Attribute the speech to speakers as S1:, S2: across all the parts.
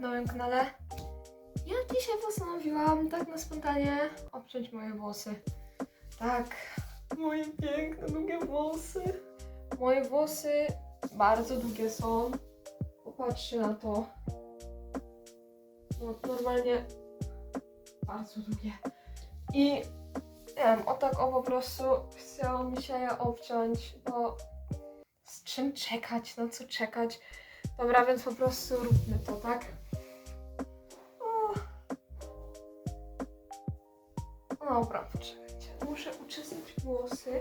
S1: na moim kanale. Ja dzisiaj postanowiłam tak na spontanie obciąć moje włosy. Tak, moje piękne, długie włosy. Moje włosy bardzo długie są. Popatrzcie na to. No, normalnie bardzo długie. I nie wiem, o tak o po prostu chciało mi się je obciąć, bo z czym czekać, na co czekać. Dobra, więc po prostu róbmy to, tak? Dobra, poczekajcie. Muszę uczesać włosy.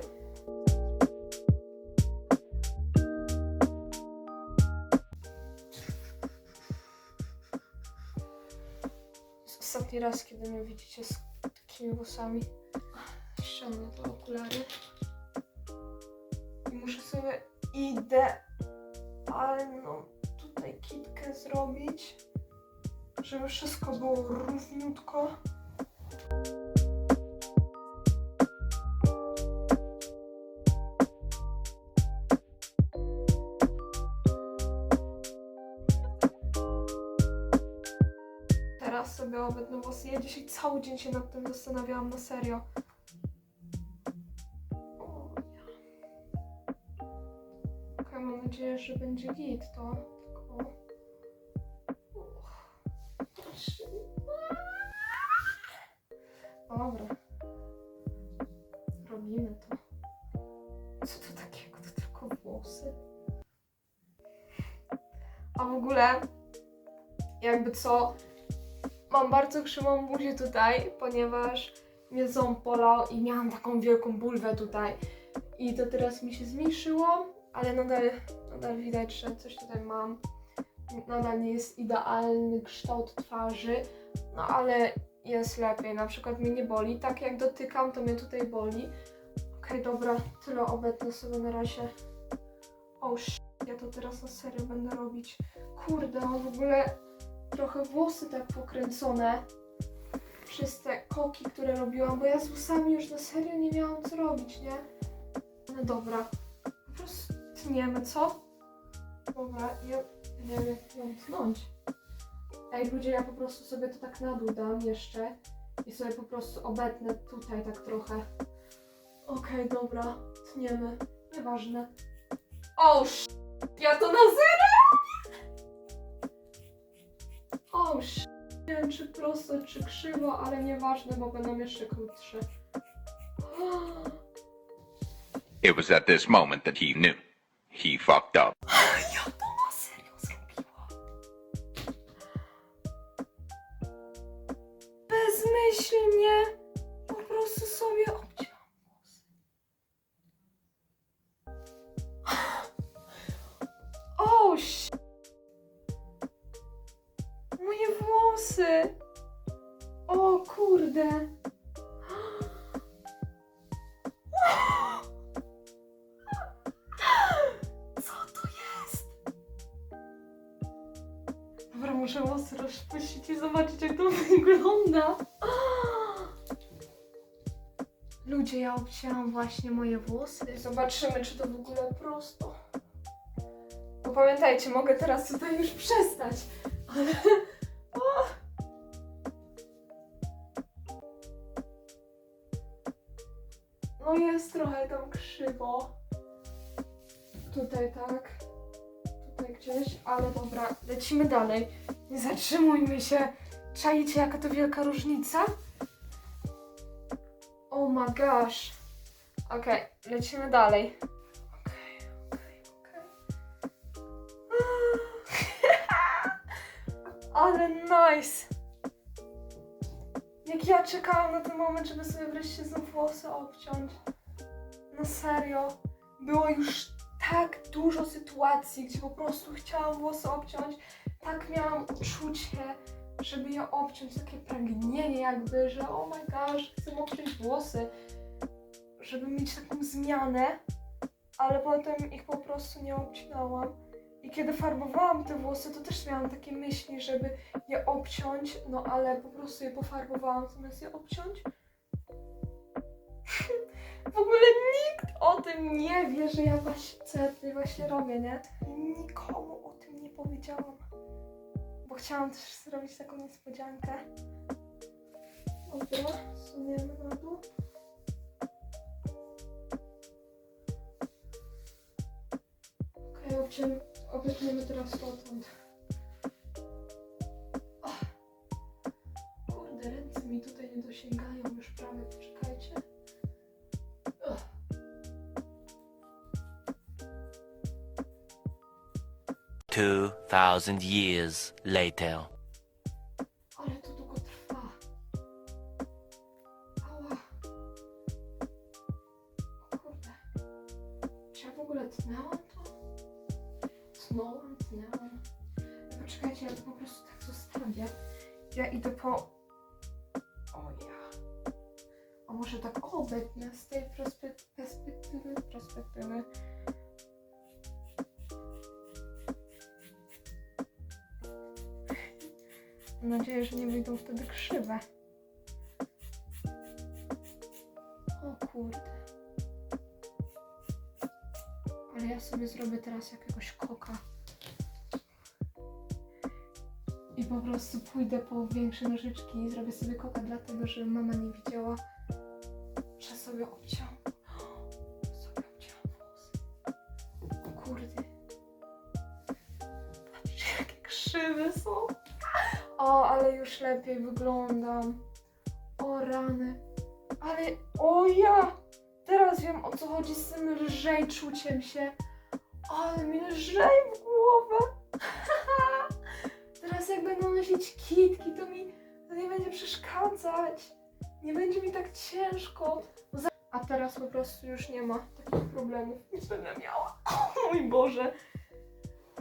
S1: Ostatni raz, kiedy mnie widzicie z takimi włosami. Ściągnę te okulary. I muszę sobie idealną tutaj kitkę zrobić, żeby wszystko było równiutko. Teraz sobie obetnę włosy. Ja dzisiaj cały dzień się nad tym zastanawiałam, na serio. O, ja. Okej, mam nadzieję, że będzie git to. Tylko... Dobra. Robimy to. Co to takiego? To tylko włosy. A w ogóle, jakby co, mam bardzo krzywą buzię tutaj, ponieważ mnie ząb polał i miałam taką wielką bulwę tutaj. I to teraz mi się zmniejszyło, ale nadal, nadal widać, że coś tutaj mam. Nadal nie jest idealny kształt twarzy, no ale jest lepiej. Na przykład mnie nie boli. Tak jak dotykam, to mnie tutaj boli. Okej, dobra, tyle obetnę sobie na razie. O, sh- ja to teraz na serio będę robić. Kurde, mam w ogóle trochę włosy tak pokręcone przez te koki, które robiłam, bo ja z włosami już na serio nie miałam co robić, nie? No dobra, po prostu tniemy, co? Dobra, ja nie wiem jak ją tnąć. Ej ludzie, ja po prostu sobie to tak na dół dam jeszcze i sobie po prostu obetnę tutaj tak trochę. Okej, dobra, tniemy, nieważne. O, sz... ja to na o, sz... Nie wiem, czy prosto, czy krzywo, ale nieważne, bo będą jeszcze krótsze.
S2: It was at this moment that he knew. He fucked up.
S1: Ja to na serio zrobiłam. Bezmyślnie po prostu sobie obcięłam włosy. O, sz... O kurde! Co to jest? Dobra, muszę włosy rozpuścić i zobaczyć, jak to wygląda. Ludzie, ja obcięłam właśnie moje włosy. Zobaczymy, czy to w ogóle prosto. Bo pamiętajcie, mogę teraz tutaj już przestać, ale... No jest trochę tam krzywo. Tutaj tak. Tutaj gdzieś, ale dobra, lecimy dalej. Nie zatrzymujmy się. Czajcie, jaka to wielka różnica? Oh my gosh. Okej, lecimy dalej. Okej, okej, okej. Ale nice. Ja czekałam na ten moment, żeby sobie wreszcie znów włosy obciąć. No serio. Było już tak dużo sytuacji, gdzie po prostu chciałam włosy obciąć. Tak miałam uczucie, żeby je obciąć, takie pragnienie jakby, że oh my gosh, chcę obciąć włosy, żeby mieć taką zmianę, ale potem ich po prostu nie obcinałam. I kiedy farbowałam te włosy, to też miałam takie myśli, żeby je obciąć, no ale po prostu je pofarbowałam zamiast je obciąć. W ogóle nikt o tym nie wie, że ja właśnie, co ja tutaj właśnie robię, nie? Nikomu o tym nie powiedziałam. Bo chciałam też zrobić taką niespodziankę. Dobra, suniemy na dół. Okej, okay, obetniemy teraz. Ach. Kurde, ręce mi tutaj nie dosięgają już prawie, poczekajcie. Ugh.
S3: Two thousand years later.
S1: Ale to długo trwa. Ała. O kurde. Czy ja w ogóle tnęłam to? Tnąłam, tnęłam. No Poczekajcie, ja to po prostu tak zostawię. Ja idę po... O ja. A może tak obetnę z tej perspek- perspektywy? Perspektywy. Mam nadzieję, że nie wyjdą wtedy krzywe. O kurde. Ale ja sobie zrobię teraz jakiegoś koka. I po prostu pójdę po większe nożyczki i zrobię sobie koka, dlatego że mama nie widziała, że sobie obciąłam. Sobie obciąłam włosy. Kurde. Patrzcie, jakie krzywe są. O, ale już lepiej wyglądam. O rany. Ale, o ja! Teraz wiem o co chodzi z tym lżej czuciem się. Ale mi lżej w głowę. Teraz jak będę nosić kitki, to mi to nie będzie przeszkadzać. Nie będzie mi tak ciężko. A teraz po prostu już nie ma takich problemów. Nie będę miała. O mój Boże.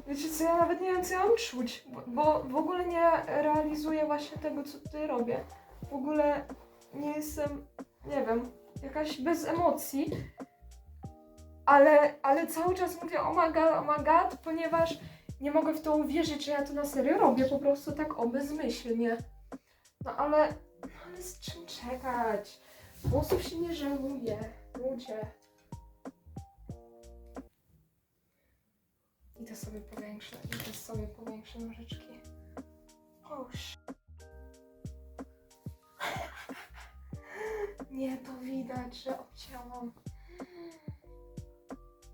S1: Wiecie co, ja nawet nie wiem co ja mam czuć, bo, bo w ogóle nie realizuję właśnie tego, co tutaj robię. W ogóle nie jestem, nie wiem, jakaś bez emocji, ale, ale cały czas mówię oh my god, oh my god, ponieważ nie mogę w to uwierzyć, że ja to na serio robię, po prostu tak o bezmyślnie. No ale, ale z czym czekać? Włosów się nie żałuje, ludzie. Idę sobie powiększę, idę sobie powiększę nożyczki. O, sz- Nie, to widać, że obcięłam.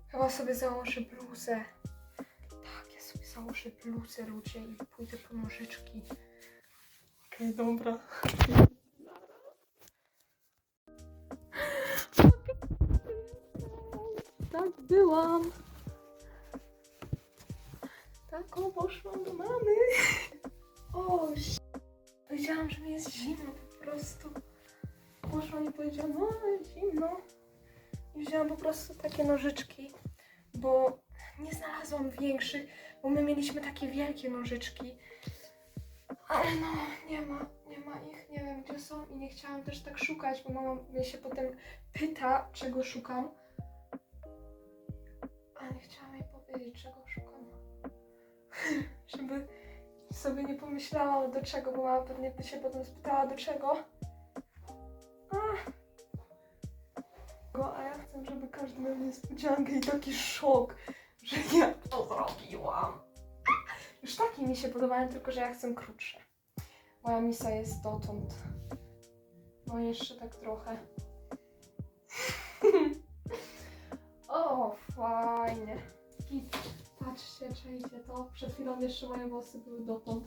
S1: Chyba sobie założę bluzę. Tak, ja sobie założę bluzę, ludzie, i pójdę po nożyczki. Okej, dobra. Tak, byłam. Tak, o, poszłam do mamy. O, powiedziałam, że mi jest zimno po prostu. Poszłam i powiedziałam, no, zimno. I wzięłam po prostu takie nożyczki, bo nie znalazłam większych, bo my mieliśmy takie wielkie nożyczki. Ale no, nie ma, nie ma ich, nie wiem gdzie są i nie chciałam też tak szukać, bo mama mnie się potem pyta, czego szukam. A nie chciałam jej powiedzieć, czego szukam. Żeby sobie nie pomyślała do czego, bo mama pewnie by się potem spytała do czego. A ja chcę, żeby każdy miał niespodziankę i taki szok, że ja to zrobiłam. Już takie mi się podobają, tylko że ja chcę krótsze. Moja misa jest dotąd. No jeszcze tak trochę. o, fajnie. I patrzcie, czajcie to. Przed chwilą jeszcze moje włosy były dotąd.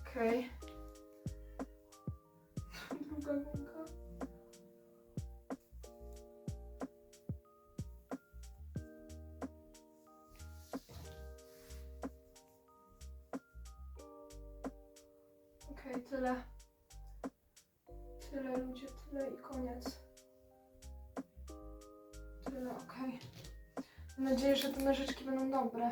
S1: Okej. Druga gumka. Okej, tyle. Tyle ludzie, tyle i koniec. Tyle, okej. Mam nadzieję, że te nożyczki będą dobre.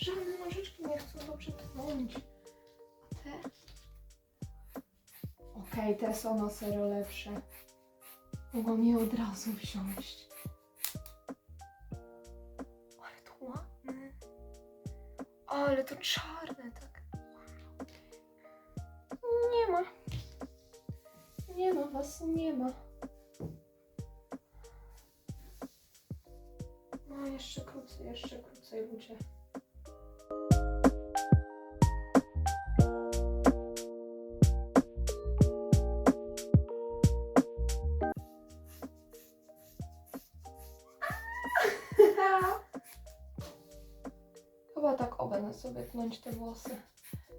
S1: Żadne nożyczki nie chcą dobrze tnąć. A te? Okej, te są na serio lepsze. Mogłam je od razu wziąć. Ale to ładne. Ale to czarne, tak. Nie ma. Nie ma was, nie ma. No, jeszcze krócej, jeszcze krócej ludzie. Sobie tnąć te włosy.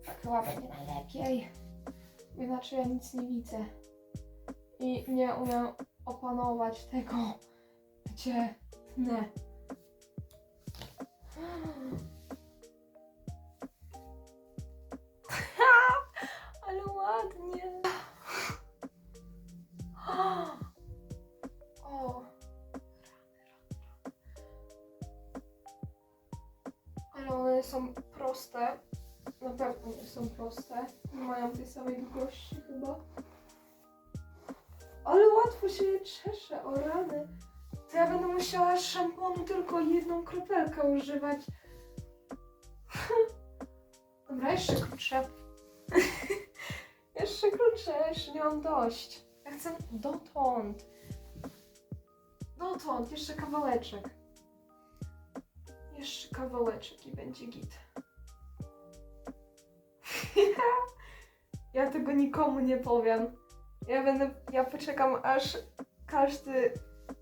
S1: Tak chyba będzie najlepiej. Inaczej ja nic nie widzę. I nie umiem opanować tego, gdzie tnę. Proste. Na pewno nie są proste. Nie mają tej samej długości chyba. Ale łatwo się je czesze, o rany. To ja będę musiała szamponu tylko jedną kropelkę używać. Dobra, jeszcze krótsze. jeszcze krótsze, jeszcze nie mam dość. Ja chcę dotąd. Dotąd, jeszcze kawałeczek. Jeszcze kawałeczek i będzie git. ja tego nikomu nie powiem. Ja będę, ja poczekam aż każdy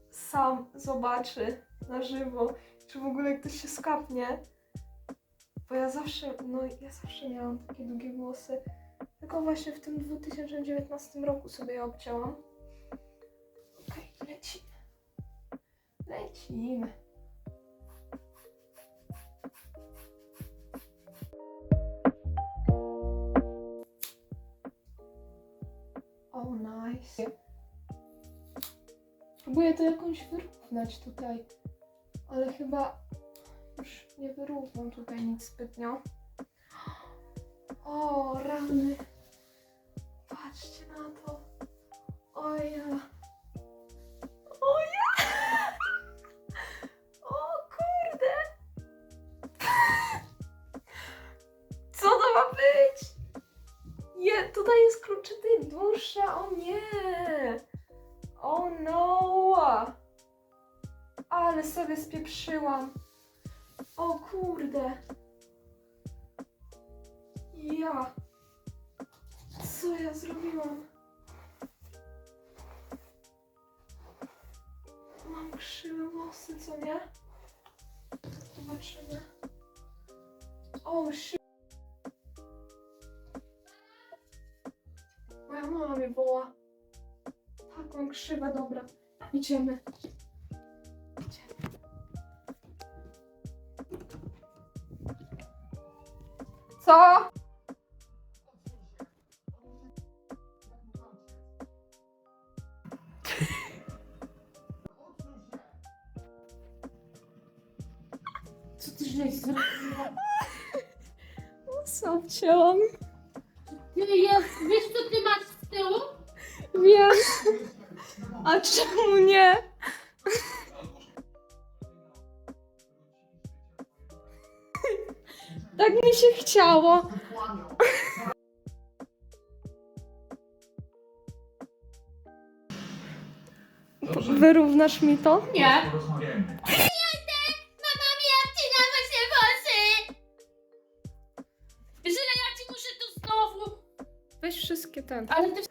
S1: sam zobaczy na żywo, czy w ogóle ktoś się skapnie. Bo ja zawsze, no ja zawsze miałam takie długie włosy. Tylko właśnie w tym 2019 roku sobie je obcięłam. Okej, lecimy. Lecimy. Próbuję to jakąś wyrównać tutaj, ale chyba już nie wyrównam tutaj nic zbytnio. O, rany. Patrzcie na to. O ja. O ja. O kurde. Co to ma być? Je, tutaj jest kluczyty dłuższa, o nie! O no! Ale sobie spieprzyłam. O kurde. Ja. Co ja zrobiłam? Mam krzywe włosy, co nie? Zobaczymy. O, shit. Moja mama mnie woła. Tak, mam krzywe, dobra. Idziemy. Idziemy. Co?
S4: Co ty żeś zrobiła?
S1: Co obcięłam?
S4: Ty jest, wiesz co ty masz z tyłu?
S1: Wiem. A czemu nie? Tak mi się chciało. Wyrównasz mi to?
S4: Nie. Mama mi obcina właśnie włosy! Wiesz ile ja ci muszę tu znowu...
S1: Weź wszystkie ten.
S4: Ale ty...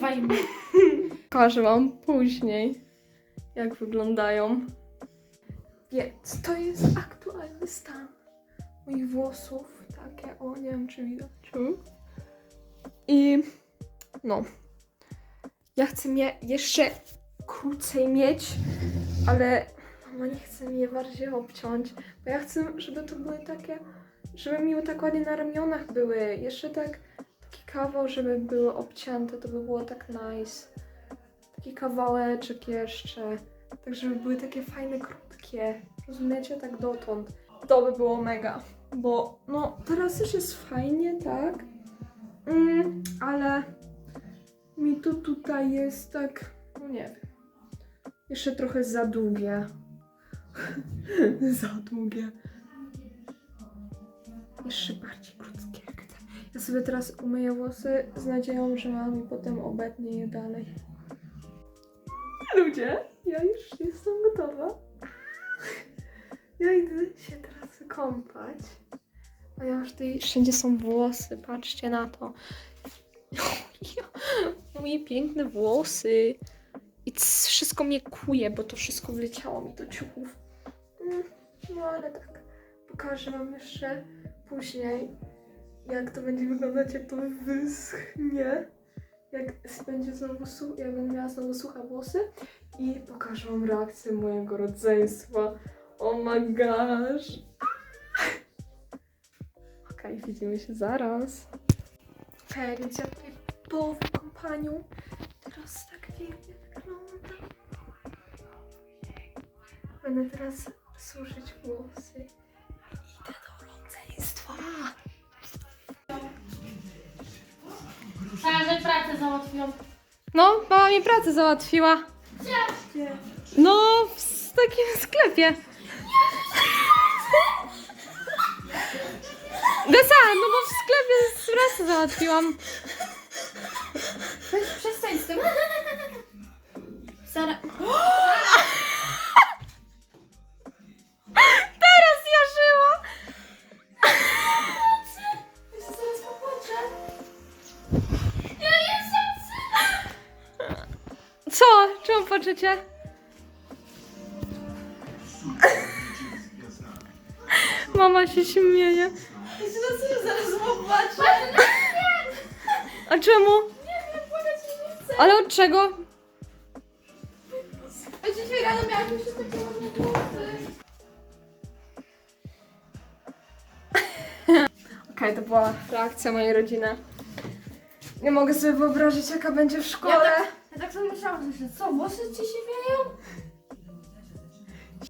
S4: Nagrywaj mnie.
S1: Pokażę wam później, jak wyglądają. Więc to jest aktualny stan moich włosów. Takie, o nie wiem czy widać. I no. Ja chcę je jeszcze krócej mieć, ale mama nie chce mi je bardziej obciąć, bo ja chcę, żeby to były takie, żeby mi tak ładnie na ramionach były. Jeszcze tak, kawał, żeby były obcięte, to by było tak nice taki kawałeczek jeszcze, tak żeby były takie fajne, krótkie, rozumiecie, tak dotąd. To by było mega, bo no teraz już jest fajnie, tak, mm, ale mi to tutaj jest tak, no nie wiem, jeszcze trochę za długie. za długie. Jeszcze bardziej krótkie. Ja sobie teraz umyję włosy z nadzieją, że mam i potem obetnę je dalej. Ludzie, ja już jestem gotowa. Ja idę się teraz kąpać. A ja już tutaj wszędzie są włosy, patrzcie na to. Moje piękne włosy. I wszystko mnie kuje, bo to wszystko wleciało mi do ciuchów. Mm, No ale tak, pokażę wam jeszcze później, jak to będzie wyglądać, jak to wyschnie. Jak będzie znowu su- jak będę miała znowu suche włosy i pokażę wam reakcję mojego rodzeństwa. Oh my gosh. Okej, widzimy się zaraz. Okej, więc ja tutaj po wykąpaniu teraz tak pięknie wygląda. Będę teraz suszyć
S4: załatwiłam.
S1: No, mama mi pracę załatwiła.
S4: Gdzie?
S1: No, w takim sklepie. Gasa, no bo w sklepie pracę załatwiłam.
S4: Weź przestań z tym. Sara...
S1: Czemu płaczecie? Mama się śmieje.
S4: Zaraz popłaczę.
S1: A czemu? Ale od czego?
S4: A dzisiaj rano miałam jeszcze takie ładne włosy.
S1: Okej, to była reakcja mojej rodziny. Nie mogę sobie wyobrazić, jaka będzie w szkole.
S4: Ja tak że co, włosy ci się wieją?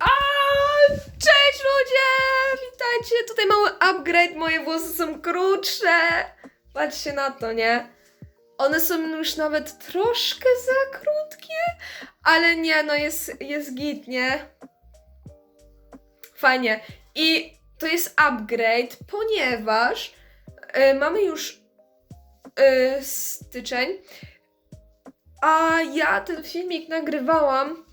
S1: A, cześć ludzie! Witajcie! Tutaj mały upgrade, moje włosy są krótsze. Patrzcie na to, nie? One są już nawet troszkę za krótkie, ale nie, no jest, jest git, nie? Fajnie. I to jest upgrade, ponieważ y, mamy już y, styczeń, a ja ten filmik nagrywałam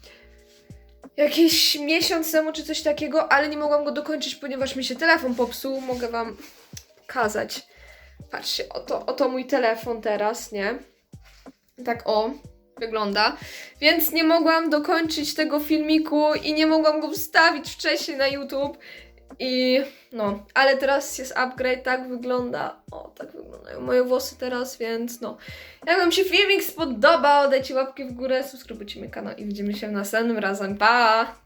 S1: jakiś miesiąc temu czy coś takiego, ale nie mogłam go dokończyć, ponieważ mi się telefon popsuł. Mogę wam pokazać. Patrzcie, oto, oto mój telefon teraz, nie? Tak o, wygląda. Więc nie mogłam dokończyć tego filmiku i nie mogłam go wstawić wcześniej na YouTube. I no, ale teraz jest upgrade, tak wygląda. O, tak wyglądają moje włosy teraz, więc no. Jak Wam się filmik spodobał, dajcie łapki w górę, subskrybujcie mój kanał i widzimy się następnym razem. Pa!